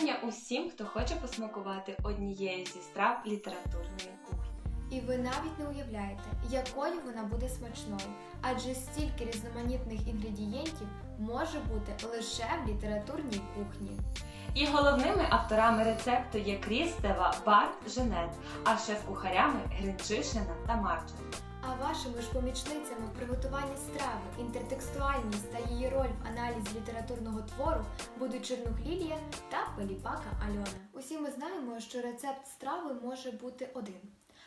вітання усім, хто хоче посмакувати однією зі страв літературної кухні. І ви навіть не уявляєте, якою вона буде смачною, адже стільки різноманітних інгредієнтів може бути лише в літературній кухні. І головними авторами рецепту є Крістева, Барт, Женет, а шеф-кухарями Гринчишина та Марджин. А вашими ж помічницями в приготуванні страви, інтертекстуальність та її роль в аналізі літературного твору будуть Чернух Лілія та Пеліпака Альона. Усі ми знаємо, що рецепт страви може бути один.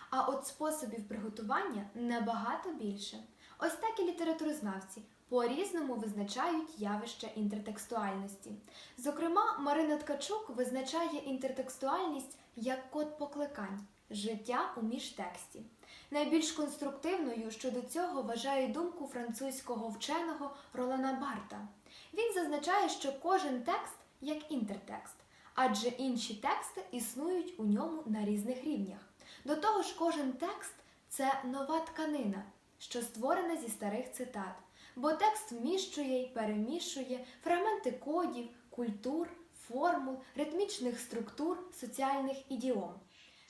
А от способів приготування набагато більше. Ось так і літературознавці по-різному визначають явище інтертекстуальності. Зокрема, Марина Ткачук визначає інтертекстуальність як код покликань життя у міжтексті. Найбільш конструктивною щодо цього вважає думку французького вченого Ролана Барта. Він зазначає, що кожен текст як інтертекст, адже інші тексти існують у ньому на різних рівнях. До того ж, кожен текст це нова тканина, що створена зі старих цитат, бо текст вміщує й перемішує фрагменти кодів, культур, формул, ритмічних структур, соціальних ідіом.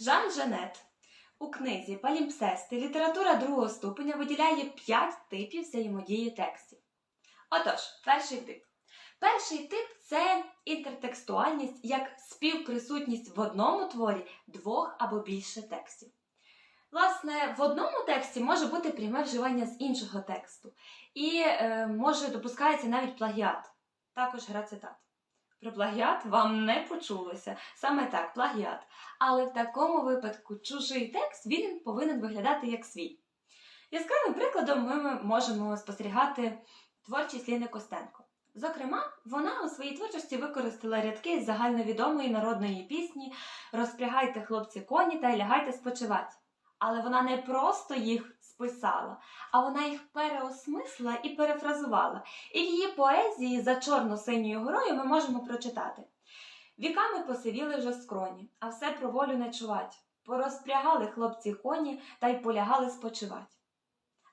Жан Женет у книзі Палімпсести література другого ступеня виділяє п'ять типів взаємодії текстів. Отож, перший тип. Перший тип це інтертекстуальність як співприсутність в одному творі двох або більше текстів. Власне, в одному тексті може бути пряме вживання з іншого тексту, і е, може допускається навіть плагіат, також гра цитат. Про плагіат вам не почулося, саме так, плагіат. Але в такому випадку чужий текст він повинен виглядати як свій. Яскравим прикладом ми можемо спостерігати творчість Ліни Костенко. Зокрема, вона у своїй творчості використала рядки з загальновідомої народної пісні Розпрягайте хлопці коні та лягайте спочивати. Але вона не просто їх списала, а вона їх переосмислила і перефразувала. І в її поезії за чорно-синьою горою ми можемо прочитати. Віками посивіли вже скроні, а все про волю не чувать. Порозпрягали хлопці коні та й полягали спочивать.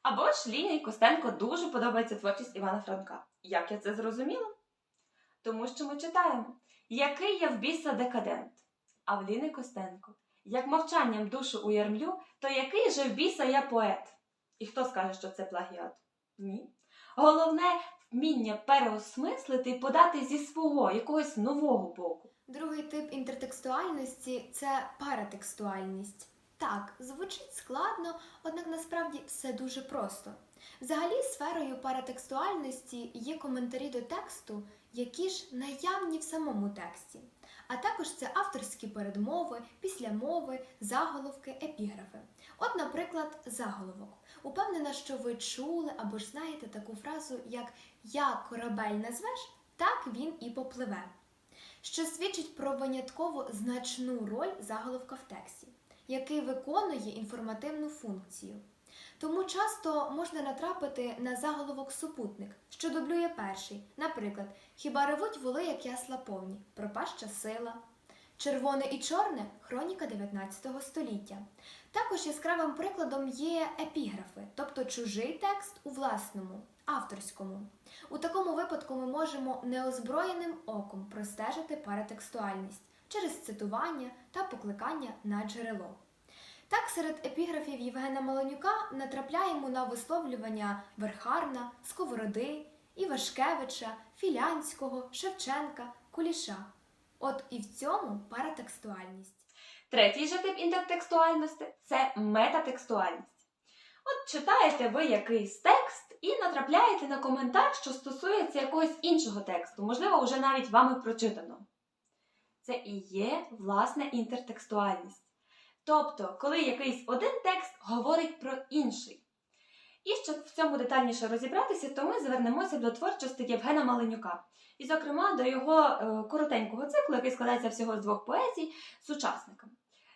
Або ж Лінії Костенко дуже подобається творчість Івана Франка. Як я це зрозуміла? Тому що ми читаємо, який я в біса декадент, а в Ліни Костенко. Як мовчанням душу уярмлю, то який же в біса я поет? І хто скаже, що це плагіат? Ні. Головне вміння переосмислити і подати зі свого якогось нового боку. Другий тип інтертекстуальності це паратекстуальність. Так, звучить складно, однак насправді все дуже просто. Взагалі, сферою паратекстуальності є коментарі до тексту, які ж наявні в самому тексті. А також це авторські передмови, післямови, заголовки, епіграфи. От, наприклад, заголовок. Упевнена, що ви чули або ж знаєте таку фразу, як Як корабель назвеш, так він і попливе, що свідчить про винятково значну роль заголовка в тексті, який виконує інформативну функцію. Тому часто можна натрапити на заголовок супутник, що дублює перший. Наприклад, хіба ревуть воли, як ясла повні, пропаща сила. Червоне і чорне хроніка 19 століття. Також яскравим прикладом є епіграфи, тобто чужий текст у власному, авторському. У такому випадку ми можемо неозброєним оком простежити паратекстуальність через цитування та покликання на джерело. Так, серед епіграфів Євгена Малонюка натрапляємо на висловлювання Верхарна, Сковороди, Івашкевича, Філянського, Шевченка, Куліша. От і в цьому паратекстуальність. Третій же тип інтертекстуальності це метатекстуальність. От читаєте ви якийсь текст і натрапляєте на коментар, що стосується якогось іншого тексту, можливо, вже навіть вами прочитано. Це і є власне інтертекстуальність. Тобто, коли якийсь один текст говорить про інший. І щоб в цьому детальніше розібратися, то ми звернемося до творчості Євгена Маленюка, і, зокрема, до його е, коротенького циклу, який складається всього з двох поезій сучасникам,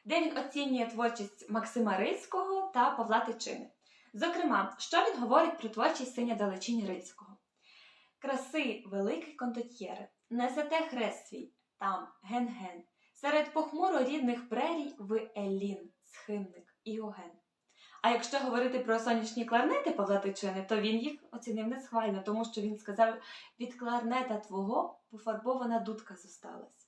де він оцінює творчість Максима Рильського та Павла Тичини. Зокрема, що він говорить про творчість синя далечінь Рильського. Краси великий кондотьєре, несете хрест свій, там ген-ген. Серед похмуро рідних прерій ви Елін, схимник і Оген. А якщо говорити про сонячні кларнети Павла Тичини, то він їх оцінив несхвально, тому що він сказав: від кларнета твого пофарбована дудка зосталась.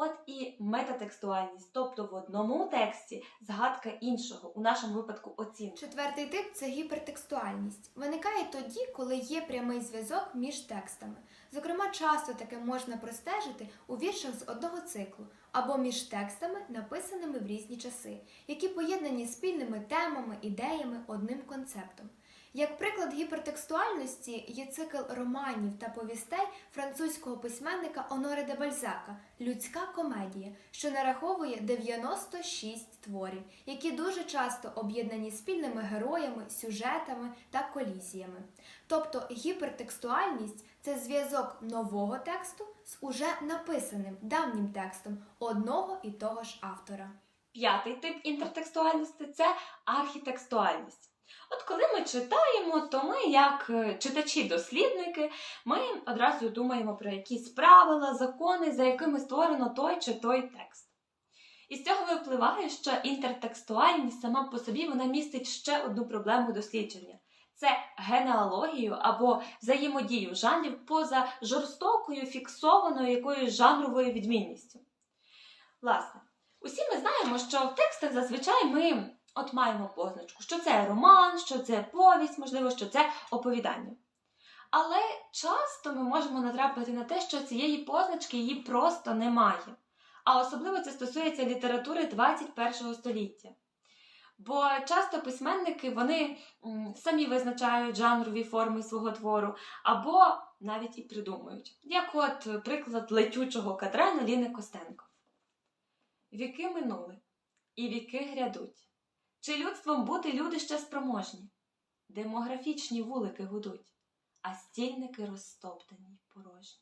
От і метатекстуальність, тобто в одному тексті згадка іншого, у нашому випадку оцінка. Четвертий тип це гіпертекстуальність. Виникає тоді, коли є прямий зв'язок між текстами. Зокрема, часто таке можна простежити у віршах з одного циклу або між текстами, написаними в різні часи, які поєднані спільними темами, ідеями, одним концептом. Як приклад гіпертекстуальності є цикл романів та повістей французького письменника Оноре де Бальзака Людська комедія, що нараховує 96 творів, які дуже часто об'єднані спільними героями, сюжетами та колізіями. Тобто гіпертекстуальність це зв'язок нового тексту з уже написаним давнім текстом одного і того ж автора. П'ятий тип інтертекстуальності це архітекстуальність. От коли ми читаємо, то ми, як е, читачі-дослідники, ми одразу думаємо про якісь правила, закони, за якими створено той чи той текст. І з цього випливає, що інтертекстуальність сама по собі вона містить ще одну проблему дослідження. Це генеалогію або взаємодію жанрів поза жорстокою фіксованою якоюсь жанровою відмінністю. Власне, усі ми знаємо, що в текстах зазвичай ми от маємо позначку, що це роман, що це повість, можливо, що це оповідання. Але часто ми можемо натрапити на те, що цієї позначки її просто немає. А особливо це стосується літератури 21 століття. Бо часто письменники вони самі визначають жанрові форми свого твору, або навіть і придумують. Як от приклад летючого кадрену Ліни Костенко. Віки минули, і віки грядуть. Чи людством бути люди ще спроможні? Демографічні вулики гудуть, а стільники розтоптані порожні.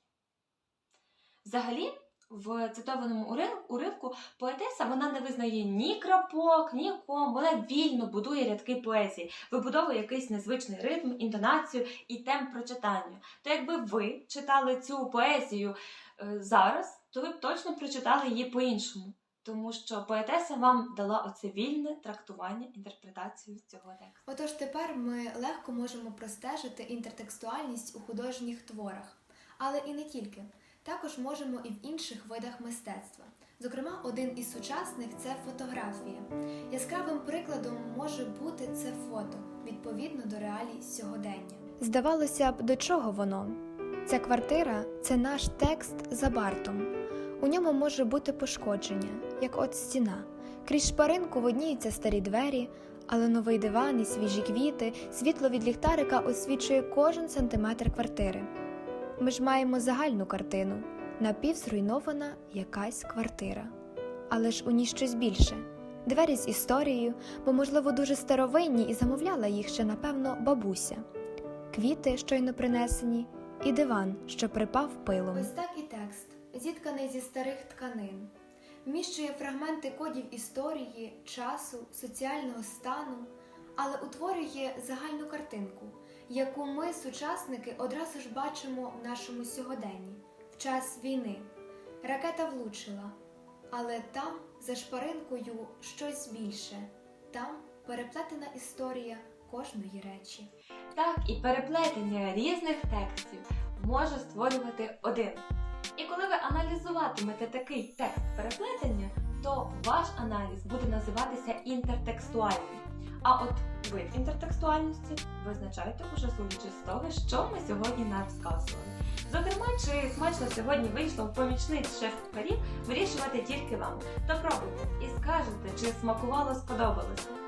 Взагалі, в цитованому уривку поетеса вона не визнає ні крапок, ні ком, вона вільно будує рядки поезії, вибудовує якийсь незвичний ритм, інтонацію і темп прочитання. То якби ви читали цю поезію е, зараз, то ви б точно прочитали її по-іншому. Тому що поетеса вам дала оце вільне трактування, інтерпретацію цього тексту. Отож тепер ми легко можемо простежити інтертекстуальність у художніх творах, але і не тільки. Також можемо і в інших видах мистецтва. Зокрема, один із сучасних це фотографія. Яскравим прикладом може бути це фото відповідно до реалій сьогодення. Здавалося б, до чого воно? Ця квартира це наш текст за бартом. У ньому може бути пошкодження, як от стіна. Крізь шпаринку видніються старі двері, але новий диван і свіжі квіти, світло від ліхтарика освічує кожен сантиметр квартири. Ми ж маємо загальну картину напівзруйнована якась квартира. Але ж у ній щось більше. Двері з історією, бо, можливо, дуже старовинні і замовляла їх ще, напевно, бабуся. Квіти, щойно принесені, і диван, що припав пилом. Зітканий зі старих тканин, вміщує фрагменти кодів історії, часу, соціального стану, але утворює загальну картинку, яку ми, сучасники, одразу ж бачимо в нашому сьогоденні, в час війни. Ракета влучила, але там, за шпаринкою, щось більше, там переплетена історія кожної речі. Так, і переплетення різних текстів може створювати один. І коли ви аналізуватимете такий текст переплетення, то ваш аналіз буде називатися інтертекстуальним. А от вид інтертекстуальності визначайте уже судячи з того, що ми сьогодні нам розказували. Зокрема, чи смачно сьогодні вийшло в помічниць шеф-кухарів, вирішувати тільки вам. То пробуйте і скажете, чи смакувало сподобалося.